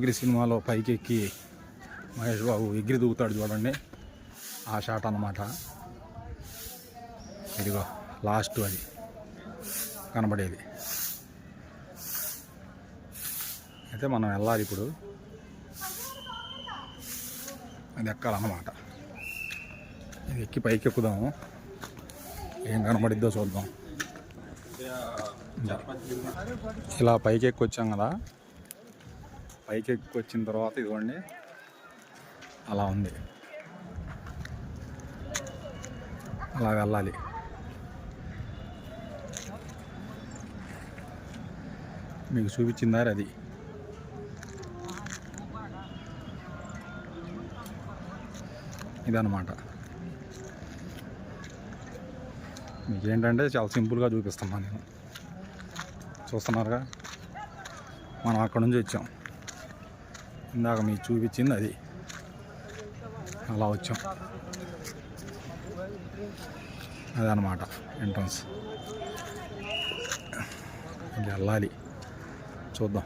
ఎగిరి సినిమాలో పైకెక్కి మహేష్ బాబు ఎగిరి దూకుతాడు చూడండి. ఆ షాట్ అన్నమాట. ఇదిగో లాస్ట్ అది. కనబడేది. అయితే మనం వెళ్ళాలి ఇప్పుడు. అది ఎక్కాలన్నమాట. ఇది ఎక్కి పైకి ఎక్కుదాము ఏం కనబడిద్దో చూద్దాం. ఇలా పైకి ఎక్కి వచ్చాం కదా. పైకి ఎక్కి వచ్చిన తర్వాత ఇదిగోండి. అలా ఉంది. అలా వెళ్ళాలి. మీకు చూపించిందారు అది. ఇదన్నమాట. మీకేంటంటే చాలా సింపుల్గా చూపిస్తున్నాను నేను. చూస్తున్నారుగా? మనం అక్కడ నుంచి వచ్చాం. ఇందాక మీకు చూపించింది అది. అలా వచ్చాం. అదనమాట ఎంట్రన్స్. వెళ్ళాలి. చూద్దాం.